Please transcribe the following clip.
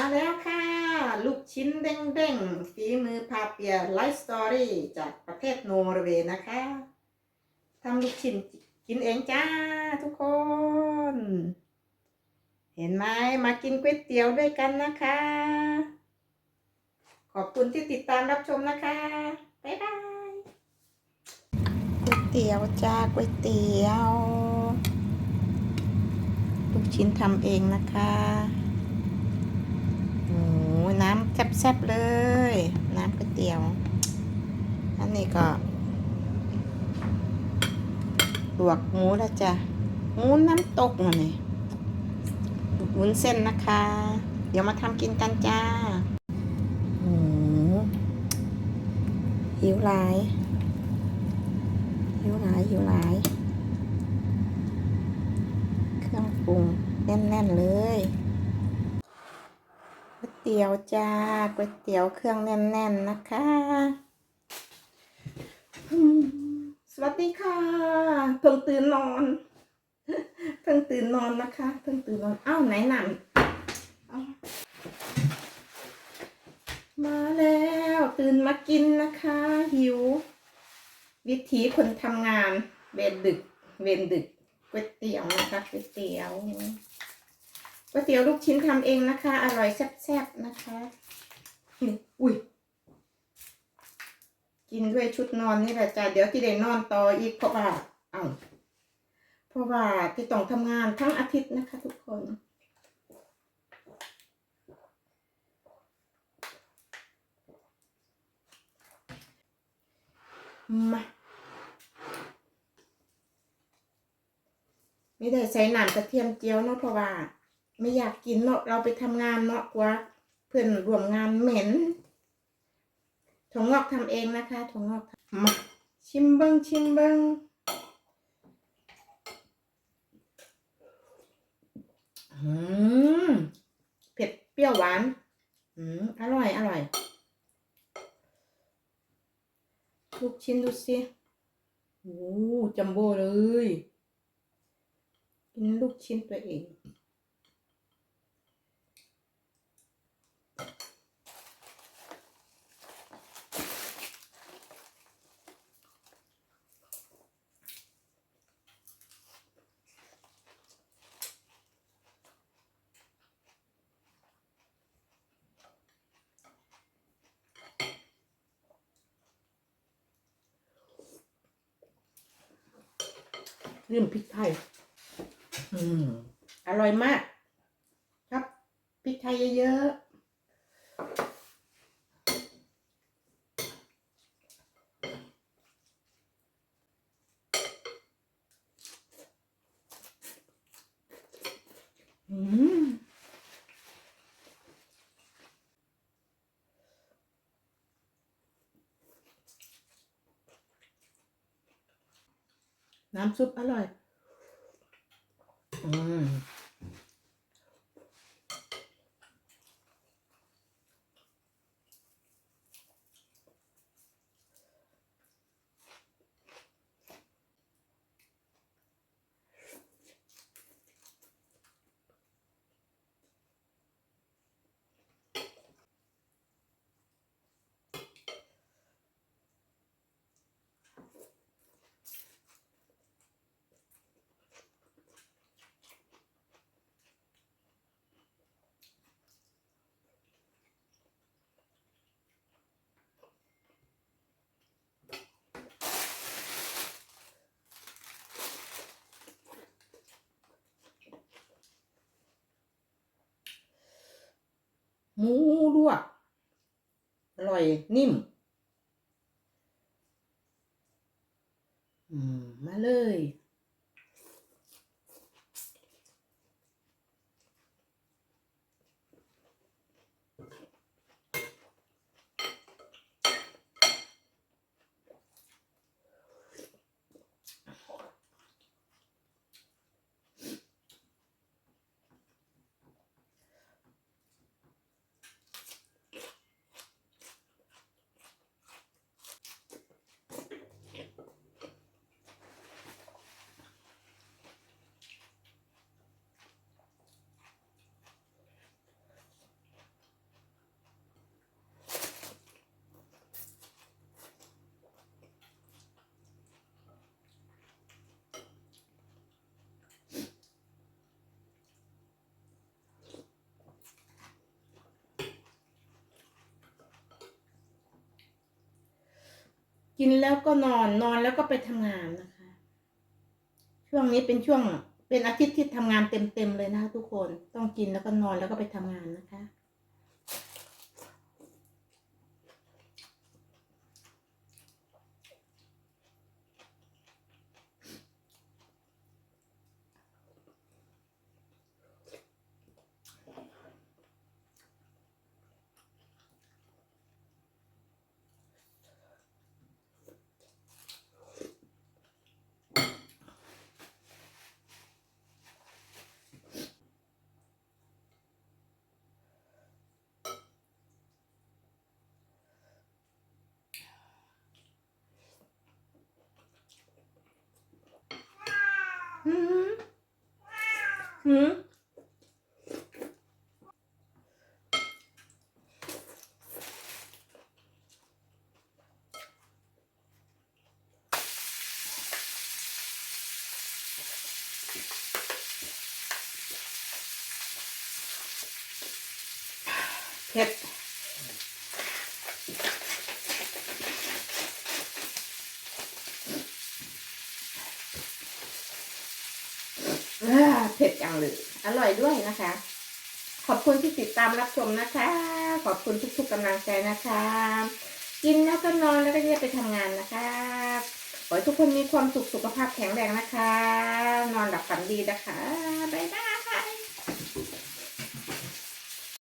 มาแล้วค่ะ ลูกชิ้นเด้งๆฝีมือพาเปียไลฟ์สตอรี่จากประเทศโนอร์เวย์นะคะทำลูกชิ้นกินเองจ้าทุกคน เห็นไหมมากินก๋วยเตี๋ยวด้วยกันนะคะ ขอบคุณที่ติดตามรับชมนะคะ บ๊ายบายก๋วยเตี๋ยวจ้าก๋วยเตี๋ยว ลูกชิ้นทำเองนะคะ แซ่บๆเลย น้ำก๋วยเตี๋ยว อันนี้ก็ลวกหมูแล้วจ้ะหมูน้ำตกน่ะนี่วุ้นเส้นนะคะ เดี๋ยวมาทำกินกันจ้าหิวหลายหิวหลายหิวหลาย เครื่องปรุงแน่น ๆ เลย เตี๋ยวจ้าก๋วยเตี๋ยวเครื่องแน่นๆนะคะ สวัสดีค่ะ เพิ่งตื่นนอน เพิ่งตื่นนอนนะคะ เพิ่งตื่นนอน อ้าวไหนหนังมาแล้วตื่นมากินนะคะ หิว วิถีคนทำงาน เวรดึก เวรดึกก๋วยเตี๋ยวนะคะก๋วยเตี๋ยว ก๋วยเตี๋ยวลูกชิ้นทำเองนะคะ อร่อยแซ่บๆนะคะนี่อุ้ยกินด้วยชุดนอนนี่แหละจ้ะเดี๋ยวที่ได้นอนต่ออีกเพราะว่าเอ้าเพราะว่าที่ต้องทำงานทั้งอาทิตย์นะคะ ทุกคนมาไม่ได้ใส่น้ำกระเทียมเจียวเนาะเพราะว่า ไม่อยากกินเนาะเราไปทำงานเนาะกว่าเพื่อนร่วมงานเหม็นถั่วงอกทำเองนะคะถั่วงอกมาชิมเบิงชิมเบิงอืมเผ็ดเปรี้ยวหวาน อืมอร่อย อร่อย ลูกชิ้นดูสิโอ้จัมโบ้เลย กินลูกชิ้นตัวเอง ลืมพริกไทย อืม อร่อยมาก ครับ พริกไทยเยอะๆอืม น้ำซุปอร่อย อืม หมูลวกอร่อยนิ่ม อืม มาเลย กินแล้วก็นอนนอนแล้วก็ไปทำงานนะคะ ช่วงนี้เป็นช่วงเป็นอาทิตย์ที่ทำงานเต็มๆเลยนะคะทุกคนต้องกินแล้วก็นอนแล้วก็ไปทำงานนะคะ หืมหืม เผ็ดจังเลยอร่อยด้วยนะคะ ขอบคุณที่ติดตามรับชมนะคะ ขอบคุณทุกๆกำลังใจนะคะ กินแล้วก็นอนแล้วก็รีบไปทำงานนะคะขอให้ทุกคนมีความสุขสุขภาพแข็งแรงนะคะ นอนหลับฝันดีนะคะ บ๊ายบาย